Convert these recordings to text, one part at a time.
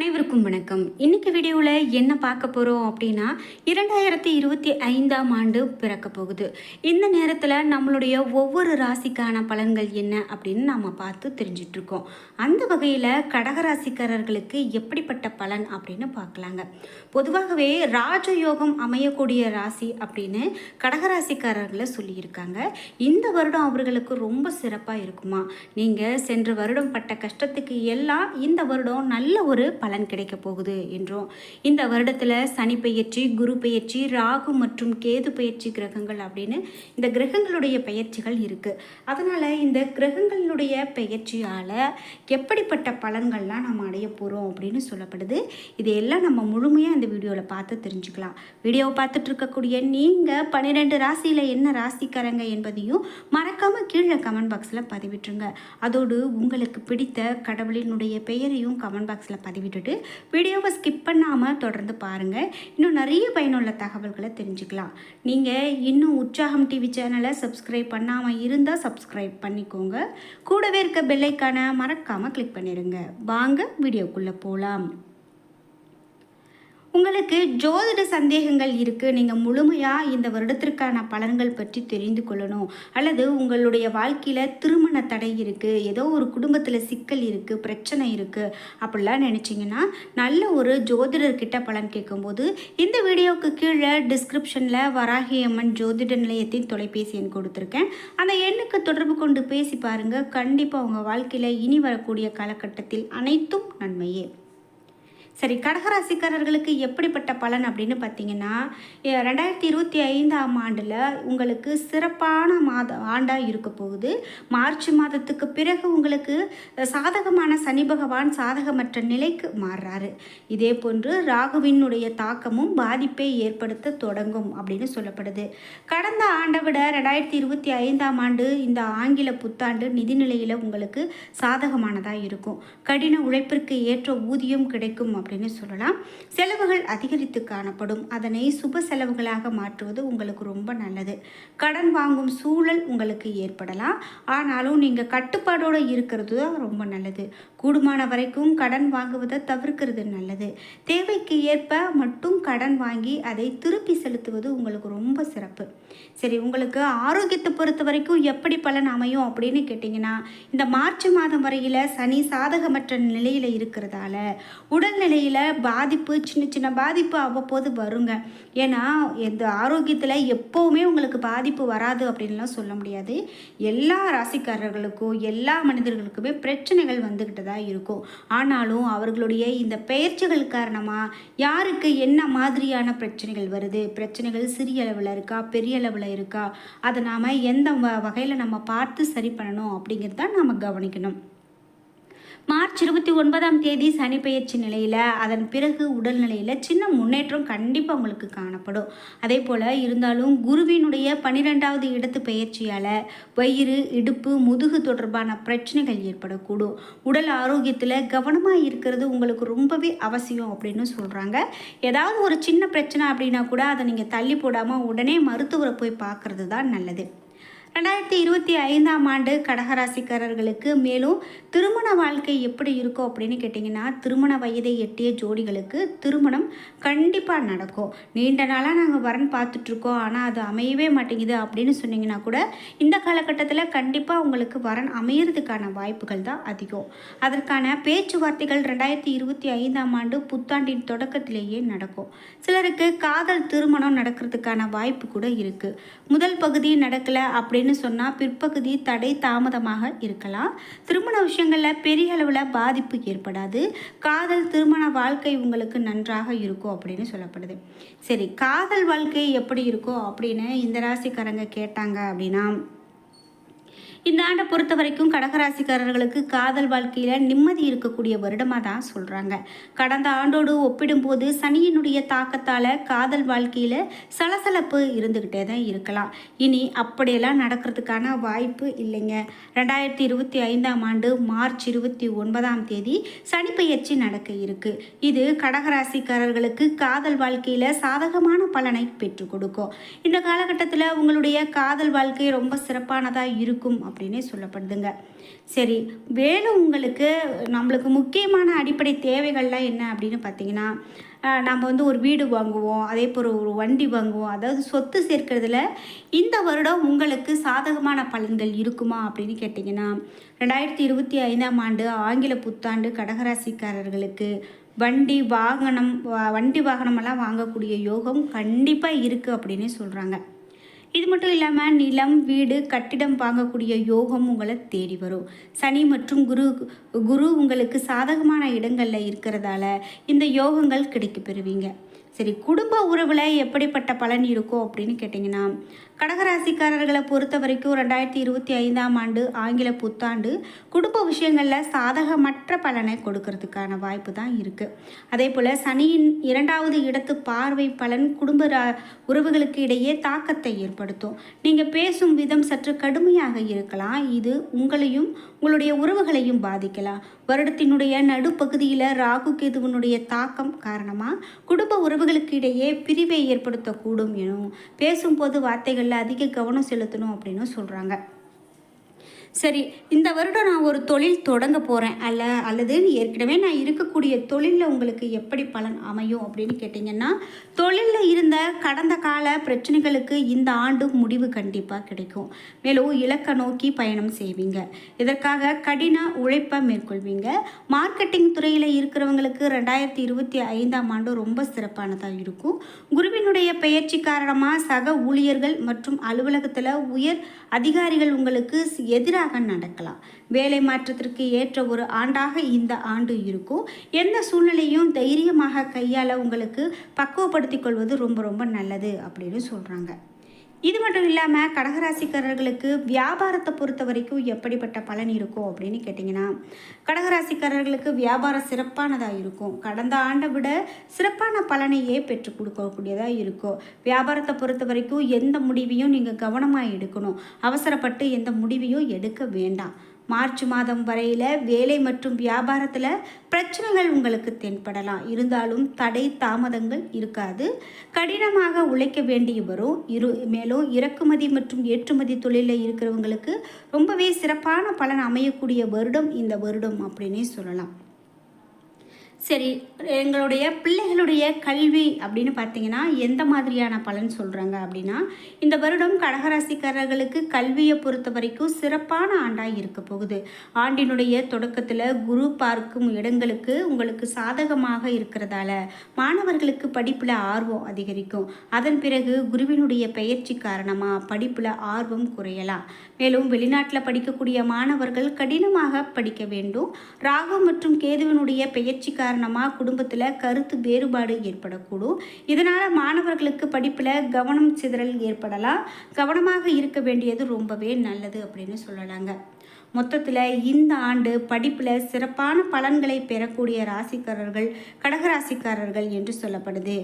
அனைவருக்கும் வணக்கம். இன்னைக்கு வீடியோவில் என்ன பார்க்க போகிறோம் அப்படின்னா இரண்டாயிரத்தி இருபத்தி ஐந்தாம் ஆண்டு பிறக்க போகுது. இந்த நேரத்தில் நம்மளுடைய ஒவ்வொரு ராசிக்கான பலன்கள் என்ன அப்படின்னு நாம் பார்த்து தெரிஞ்சிட்ருக்கோம் அந்த வகையில் கடகராசிக்காரர்களுக்கு எப்படிப்பட்ட பலன் அப்படின்னு பார்க்கலாங்க. பொதுவாகவே ராஜயோகம் அமையக்கூடிய ராசி அப்படின்னு கடகராசிக்காரர்களை சொல்லியிருக்காங்க. இந்த வருடம் அவர்களுக்கு ரொம்ப சிறப்பாக இருக்குமா? நீங்கள் சென்ற வருடம் பட்ட கஷ்டத்துக்கு எல்லாம் இந்த வருடம் நல்ல ஒரு பலன் கிடைக்க போகுது என்றும் இந்த வருடத்தில் சனி பெயர்ச்சி குரு பெயர்ச்சி ராகு மற்றும் கேது பெயர்ச்சி கிரகங்கள் அப்படின்னு இந்த கிரகங்களுடைய பெயர்ச்சிகள் இருக்குது அதனால் இந்த கிரகங்களுடைய பெயர்ச்சியால் எப்படிப்பட்ட பலன்கள்லாம் நம்ம அடைய போகிறோம் அப்படின்னு சொல்லப்படுது. இதையெல்லாம் நம்ம முழுமையாக இந்த வீடியோவில் பார்த்து தெரிஞ்சுக்கலாம். வீடியோவை பார்த்துட்டு இருக்கக்கூடிய நீங்கள் பன்னிரெண்டு ராசியில் என்ன ராசிக்காரங்க என்பதையும் மறக்காமல் கீழே கமெண்ட் பாக்ஸில் பதிவிட்டுருங்க. அதோடு உங்களுக்கு பிடித்த கடவுளினுடைய பெயரையும் கமெண்ட் பாக்ஸில் பதிவிட்டு விட்டுட்டு வீடியோவை ஸ்கிப் பண்ணாமல் தொடர்ந்து பாருங்கள் இன்னும் நிறைய பயனுள்ள தகவல்களை தெரிஞ்சுக்கலாம். நீங்கள் இன்னும் உற்சாகம் டிவி சேனலை சப்ஸ்கிரைப் பண்ணாமல் இருந்தால் சப்ஸ்கிரைப் பண்ணிக்கோங்க. கூடவே இருக்க பெல்லைக்கான மறக்காமல் கிளிக் பண்ணிடுங்க வாங்க வீடியோக்குள்ளே போகலாம் உங்களுக்கு ஜோதிட சந்தேகங்கள் இருக்குது நீங்கள் முழுமையாக இந்த வருடத்திற்கான பலன்கள் பற்றி தெரிந்து கொள்ளணும். அல்லது உங்களுடைய வாழ்க்கையில் திருமண தடை இருக்குது ஏதோ ஒரு குடும்பத்தில் சிக்கல் இருக்குது பிரச்சனை இருக்குது அப்படிலாம் நினச்சிங்கன்னா நல்ல ஒரு ஜோதிடர்கிட்ட பலன் கேட்கும்போது இந்த வீடியோவுக்கு கீழே டிஸ்கிரிப்ஷனில் வராகி அம்மன் ஜோதிட நிலையத்தின் தொலைபேசி எண் கொடுத்துருக்கேன். அந்த எண்ணுக்கு தொடர்பு கொண்டு பேசி பாருங்கள் கண்டிப்பாக உங்கள் வாழ்க்கையில் இனி வரக்கூடிய காலகட்டத்தில் அனைத்தும் நன்மையே. சரி கடகராசிக்காரர்களுக்கு எப்படிப்பட்ட பலன் அப்படின்னு பார்த்தீங்கன்னா ரெண்டாயிரத்தி இருபத்தி ஐந்தாம் ஆண்டில் உங்களுக்கு சிறப்பான மாத ஆண்டாக இருக்க போகுது. மார்ச் மாதத்துக்கு பிறகு உங்களுக்கு சாதகமான சனி பகவான் சாதகமற்ற நிலைக்கு மாறுறாரு. இதே போன்று ராகுவினுடைய தாக்கமும் பாதிப்பை ஏற்படுத்த தொடங்கும் அப்படின்னு சொல்லப்படுது. கடந்த ஆண்டை விட ரெண்டாயிரத்தி இருபத்தி ஐந்தாம் ஆண்டு இந்த ஆங்கில புத்தாண்டு நிதிநிலையில் உங்களுக்கு சாதகமானதாக இருக்கும். கடின உழைப்பிற்கு ஏற்ற ஊதியம் கிடைக்கும் அப்படின்னு சொல்லலாம். செலவுகள் அதிகரித்து காணப்படும். அதனை சுப செலவுகளாக மாற்றுவது உங்களுக்கு ரொம்ப நல்லது. கடன் வாங்கும் சூழல் உங்களுக்கு ஏற்படலாம். ஆனாலும் நீங்கள் கட்டுப்பாடோடு இருக்கிறது தான் ரொம்ப நல்லது. கூடுமான வரைக்கும் கடன் வாங்குவதை தவிர்க்கிறது நல்லது. தேவைக்கு ஏற்ப மட்டும் கடன் வாங்கி அதை திருப்பி செலுத்துவது உங்களுக்கு ரொம்ப சிறப்பு. சரி உங்களுக்கு ஆரோக்கியத்தை பொறுத்த வரைக்கும் எப்படி பலன் அமையும் அப்படின்னு கேட்டிங்கன்னா இந்த மார்ச் மாதம் வரையில் சனி சாதகமற்ற நிலையில் இருக்கிறதால உடல்நிலை உடல்நிலையில் பாதிப்பு சின்ன சின்ன பாதிப்பு அவ்வப்போது வருங்க. ஏன்னா இந்த ஆரோக்கியத்தில் எப்போவுமே உங்களுக்கு பாதிப்பு வராது அப்படின்லாம் சொல்ல முடியாது. எல்லா ராசிக்காரர்களுக்கும் எல்லா மனிதர்களுக்குமே பிரச்சனைகள் வந்துக்கிட்டு தான் இருக்கும். ஆனாலும் அவர்களுடைய இந்த பெயர்ச்சிகள் காரணமாக யாருக்கு என்ன மாதிரியான பிரச்சனைகள் வருது? பிரச்சனைகள் சிறிய அளவில் இருக்கா? பெரிய அளவில் இருக்கா? அதை நாம் எந்த வகையில் நம்ம பார்த்து சரி பண்ணணும் அப்படிங்கிறத நம்ம கவனிக்கணும். மார்ச் இருபத்தி ஒன்பதாம் தேதி சனி பெயர்ச்சி நிலையில் அதன் பிறகு உடல்நிலையில் சின்ன முன்னேற்றம் கண்டிப்பாக உங்களுக்கு காணப்படும். அதே போல் இருந்தாலும் குருவினுடைய பன்னிரெண்டாவது இடத்து பெயர்ச்சியால் வயிறு இடுப்பு முதுகு தொடர்பான பிரச்சனைகள் ஏற்படக்கூடும். உடல் ஆரோக்கியத்தில் கவனமாக இருக்கிறது உங்களுக்கு ரொம்பவே அவசியம் அப்படின்னு சொல்கிறாங்க ஏதாவது ஒரு சின்ன பிரச்சனை அப்படின்னா கூட அதை நீங்கள் தள்ளி போடாமல் உடனே மருத்துவரை போய் பார்க்குறது தான் நல்லது. ரெண்டாயிரத்தி இருபத்தி ஐந்தாம் ஆண்டு கடகராசிக்காரர்களுக்கு மேலும் திருமண வாழ்க்கை எப்படி இருக்கும் அப்படின்னு கேட்டிங்கன்னா திருமண வயதை எட்டிய ஜோடிகளுக்கு திருமணம் கண்டிப்பாக நடக்கும். நீண்ட நாளாக நாங்கள் வரன் பார்த்துட்ருக்கோம் ஆனால் அது அமையவே மாட்டேங்குது அப்படின்னு சொன்னிங்கன்னா கூட இந்த காலகட்டத்தில் கண்டிப்பாக உங்களுக்கு வரன் அமையிறதுக்கான வாய்ப்புகள் தான் அதிகம். அதற்கான பேச்சுவார்த்தைகள் ரெண்டாயிரத்தி இருபத்தி ஐந்தாம் ஆண்டு புத்தாண்டின் தொடக்கத்திலேயே நடக்கும். சிலருக்கு காதல் திருமணம் நடக்கிறதுக்கான வாய்ப்பு கூட இருக்குது முதல் பகுதி நடக்கலை அப்படி அப்படின்னு சொன்னால் பிற்பகுதி தடை தாமதமாக இருக்கலாம். திருமண விஷயங்களில் பெரிய அளவில் பாதிப்பு ஏற்படாது. காதல் திருமண வாழ்க்கை உங்களுக்கு நன்றாக இருக்கும் அப்படின்னு சொல்லப்படுது. சரி காதல் வாழ்க்கை எப்படி இருக்கும் அப்படின்னு இந்த ராசிக்காரங்க கேட்டாங்க அப்படின்னா இந்த ஆண்டை பொறுத்த வரைக்கும் கடகராசிக்காரர்களுக்கு காதல் வாழ்க்கையில் நிம்மதி இருக்கக்கூடிய வருடமாக தான் சொல்கிறாங்க கடந்த ஆண்டோடு ஒப்பிடும்போது சனியினுடைய தாக்கத்தால் காதல் வாழ்க்கையில் சலசலப்பு இருந்துக்கிட்டே தான் இருக்கலாம். இனி அப்படியெல்லாம் நடக்கிறதுக்கான வாய்ப்பு இல்லைங்க. ரெண்டாயிரத்தி இருபத்தி ஐந்தாம் ஆண்டு மார்ச் இருபத்தி ஒன்பதாம் தேதி சனி நடக்க இருக்கு. இது கடகராசிக்காரர்களுக்கு காதல் வாழ்க்கையில் சாதகமான பலனை பெற்றுக் கொடுக்கும். இந்த காலகட்டத்தில் உங்களுடைய காதல் வாழ்க்கை ரொம்ப சிறப்பானதாக இருக்கும் அப்படின்னே சொல்லப்படுதுங்க. சரி வேணும் உங்களுக்கு நம்மளுக்கு முக்கியமான அடிப்படை தேவைகள்லாம் என்ன அப்படின்னு பார்த்தீங்கன்னா நம்ம வந்து ஒரு வீடு வாங்குவோம் அதே போல் ஒரு வண்டி வாங்குவோம் அதாவது சொத்து சேர்க்கறதுல இந்த வருடம் உங்களுக்கு சாதகமான பலன்கள் இருக்குமா அப்படின்னு கேட்டிங்கன்னா ரெண்டாயிரத்தி இருபத்தி ஐந்தாம் ஆண்டு ஆங்கில புத்தாண்டு கடகராசிக்காரர்களுக்கு வண்டி வாகனம் வண்டி வாகனமெல்லாம் வாங்கக்கூடிய யோகம் கண்டிப்பாக இருக்குது அப்படின்னே சொல்கிறாங்க இது மட்டும் இல்லாமல் நிலம் வீடு கட்டிடம் வாங்கக்கூடிய யோகம் உங்களை தேடி வரும். சனி மற்றும் குரு குரு உங்களுக்கு சாதகமான இடங்களில் இருக்கிறதால இந்த யோகங்கள் கிடைக்க பெறுவீங்க சரி குடும்ப உறவில் எப்படிப்பட்ட பலன் இருக்கும் அப்படின்னு கேட்டிங்கன்னா கடகராசிக்காரர்களை பொறுத்த வரைக்கும் ரெண்டாயிரத்தி இருபத்தி ஐந்தாம் ஆண்டு ஆங்கில புத்தாண்டு குடும்ப விஷயங்களில் சாதகமற்ற பலனை கொடுக்கறதுக்கான வாய்ப்பு தான் இருக்குது அதே போல் சனியின் இரண்டாவது இடத்து பார்வை பலன் குடும்ப ரா- உறவுகளுக்கு இடையே தாக்கத்தை ஏற்படுத்தும். நீங்கள் பேசும் விதம் சற்று கடுமையாக இருக்கலாம். இது உங்களையும் உங்களுடைய உறவுகளையும் பாதிக்கலாம். வருடத்தினுடைய நடுப்பகுதியில் ராகு கேதுவனுடைய தாக்கம் காரணமாக குடும்ப உறவுகளுக்கு இடையே பிரிவை ஏற்படுத்தக்கூடும் எனும் பேசும்போது வார்த்தைகளில் அதிக கவனம் செலுத்தணும் அப்படின்னு சொல்கிறாங்க சரி இந்த வருடம் நான் ஒரு தொழில் தொடங்க போகிறேன் அல்ல அல்லது ஏற்கனவே நான் இருக்கக்கூடிய தொழிலில் உங்களுக்கு எப்படி பலன் அமையும் அப்படின்னு கேட்டிங்கன்னா தொழிலில் இருந்த கடந்த கால பிரச்சனைகளுக்கு இந்த ஆண்டு முடிவு கண்டிப்பாக கிடைக்கும். மேலும் இலக்கை நோக்கி பயணம் செய்வீங்க. இதற்காக கடின உழைப்பை மேற்கொள்வீங்க. மார்க்கெட்டிங் துறையில் இருக்கிறவங்களுக்கு ரெண்டாயிரத்தி இருபத்தி ஐந்தாம் ஆண்டு ரொம்ப சிறப்பானதாக இருக்கும். குருவினுடைய பெயர்ச்சி காரணமாக சக ஊழியர்கள் மற்றும் அலுவலகத்தில் உயர் அதிகாரிகள் உங்களுக்கு எதிராக நடக்கலாம். வேலை மாற்றத்திற்கு ஏற்ற ஒரு ஆண்டாக இந்த ஆண்டு இருக்கும். எந்த சூழ்நிலையும் தைரியமாக கையாள உங்களுக்கு பக்குவப்படுத்திக் கொள்வது ரொம்ப ரொம்ப நல்லது அப்படின்னு சொல்கிறாங்க இது மட்டும் இல்லாமல் கடகராசிக்காரர்களுக்கு வியாபாரத்தை பொறுத்த வரைக்கும் எப்படிப்பட்ட பலன் இருக்கும் அப்படின்னு கேட்டிங்கன்னா கடகராசிக்காரர்களுக்கு வியாபாரம் சிறப்பானதாக இருக்கும். கடந்த ஆண்டை விட சிறப்பான பலனையே பெற்றுக் கொடுக்கக்கூடியதாக இருக்கும். வியாபாரத்தை பொறுத்த வரைக்கும் எந்த முடிவையும் நீங்கள் கவனமாக எடுக்கணும். அவசரப்பட்டு எந்த முடிவையும் எடுக்க வேண்டாம். மார்ச் மாதம் வரையில் வேலை மற்றும் வியாபாரத்தில் பிரச்சனைகள் உங்களுக்கு தென்படலாம். இருந்தாலும் தடை தாமதங்கள் இருக்காது. கடினமாக உழைக்க வேண்டி வரும் இரு மேலும் இறக்குமதி மற்றும் ஏற்றுமதி தொழிலில் இருக்கிறவங்களுக்கு ரொம்பவே சிறப்பான பலன் அமையக்கூடிய வருடம் இந்த வருடம் அப்படின்னே சொல்லலாம். சரி எங்களுடைய பிள்ளைகளுடைய கல்வி அப்படின்னு பார்த்தீங்கன்னா எந்த மாதிரியான பலன் சொல்கிறாங்க அப்படின்னா இந்த வருடம் கடகராசிக்காரர்களுக்கு கல்வியை பொறுத்த வரைக்கும் சிறப்பான ஆண்டாக இருக்க போகுது. ஆண்டினுடைய தொடக்கத்தில் குரு பார்க்கும் இடங்களுக்கு உங்களுக்கு சாதகமாக இருக்கிறதால மாணவர்களுக்கு படிப்பில் ஆர்வம் அதிகரிக்கும். அதன் பிறகு குருவினுடைய பெயர்ச்சி காரணமாக படிப்பில் ஆர்வம் குறையலாம். மேலும் வெளிநாட்டில் படிக்கக்கூடிய மாணவர்கள் கடினமாக படிக்க வேண்டும். ராகு மற்றும் கேதுவினுடைய பெயர்ச்சி காரணமாக குடும்பத்தில் கருத்து வேறுபாடு ஏற்படக்கூடும். இதனால் மாணவர்களுக்கு படிப்பில் கவனம் சிதறல் ஏற்படலாம். கவனமாக இருக்க வேண்டியது ரொம்பவே நல்லது அப்படின்னு சொல்லலாங்க. மொத்தத்தில் இந்த ஆண்டு படிப்பில் சிறப்பான பலன்களை பெறக்கூடிய ராசிக்காரர்கள் கடகராசிக்காரர்கள் என்று சொல்லப்படுது.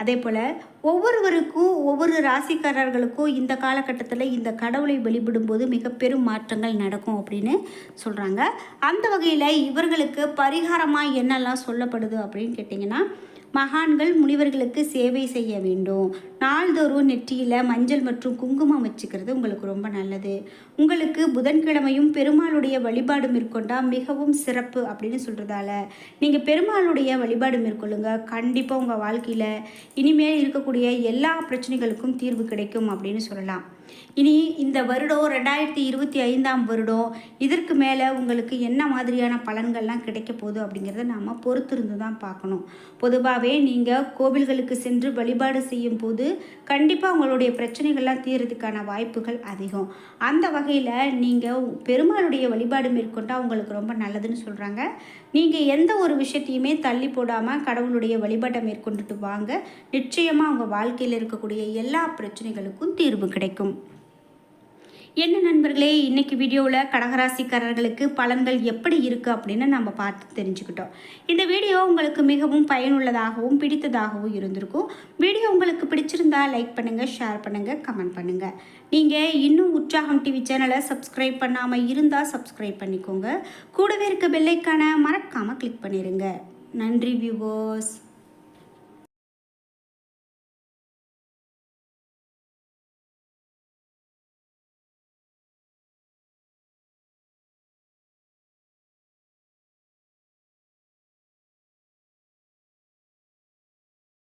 அதே போல் ஒவ்வொருவருக்கும் ஒவ்வொரு ராசிக்காரர்களுக்கும் இந்த காலகட்டத்தில் இந்த கடவுளை வெளிப்படும்போது மிக பெரும் மாற்றங்கள் நடக்கும் அப்படின்னு சொல்கிறாங்க அந்த வகையில் இவர்களுக்கு பரிகாரமாக என்னெல்லாம் சொல்லப்படுது அப்படின்னு கேட்டிங்கன்னா மகான்கள் முனிவர்களுக்கு சேவை செய்ய வேண்டும். நாள்தோறும் நெற்றியில் மஞ்சள் மற்றும் குங்குமம் வச்சுக்கிறது உங்களுக்கு ரொம்ப நல்லது. உங்களுக்கு புதன்கிழமையும் பெருமாளுடைய வழிபாடு மேற்கொண்டால் மிகவும் சிறப்பு அப்படின்னு சொல்கிறதால நீங்கள் பெருமாளுடைய வழிபாடு மேற்கொள்ளுங்க. கண்டிப்பாக உங்கள் வாழ்க்கையில் இனிமேல் இருக்கக்கூடிய எல்லா பிரச்சனைகளுக்கும் தீர்வு கிடைக்கும் அப்படின்னு சொல்லலாம். இனி இந்த வருடம் ரெண்டாயிரத்தி இருபத்தி ஐந்தாம் வருடம் இதற்கு மேலே உங்களுக்கு என்ன மாதிரியான பலன்கள்லாம் கிடைக்க போகுது அப்படிங்கிறத நாம் பொறுத்திருந்து தான் பார்க்கணும். பொதுவாகவே நீங்கள் கோவில்களுக்கு சென்று வழிபாடு செய்யும் போது கண்டிப்பாக உங்களுடைய பிரச்சனைகள்லாம் தீர்றதுக்கான வாய்ப்புகள் அதிகம். அந்த வகையில் நீங்கள் பெருமாளுடைய வழிபாடு மேற்கொண்டால் உங்களுக்கு ரொம்ப நல்லதுன்னு சொல்கிறாங்க நீங்கள் எந்த ஒரு விஷயத்தையுமே தள்ளி போடாமல் கடவுளுடைய வழிபாட்டை மேற்கொண்டுட்டு வாங்க. நிச்சயமாக உங்கள் வாழ்க்கையில் இருக்கக்கூடிய எல்லா பிரச்சனைகளுக்கும் தீர்வு கிடைக்கும். என்ன நண்பர்களே இன்றைக்கி வீடியோவில் கடகராசிக்காரர்களுக்கு பலன்கள் எப்படி இருக்குது அப்படின்னு நம்ம பார்த்து தெரிஞ்சுக்கிட்டோம். இந்த வீடியோ உங்களுக்கு மிகவும் பயனுள்ளதாகவும் பிடித்ததாகவும் இருந்திருக்கும். வீடியோ உங்களுக்கு பிடிச்சிருந்தா லைக் பண்ணுங்கள் ஷேர் பண்ணுங்கள் கமெண்ட் பண்ணுங்கள் நீங்கள் இன்னும் உற்சாகம் டிவி சேனலை சப்ஸ்கிரைப் பண்ணாமல் இருந்தால் சப்ஸ்கிரைப் பண்ணிக்கோங்க. கூடவே இருக்க பெல்லைக்கான மறக்காமல் கிளிக் பண்ணிடுங்க நன்றி வியூவர்ஸ்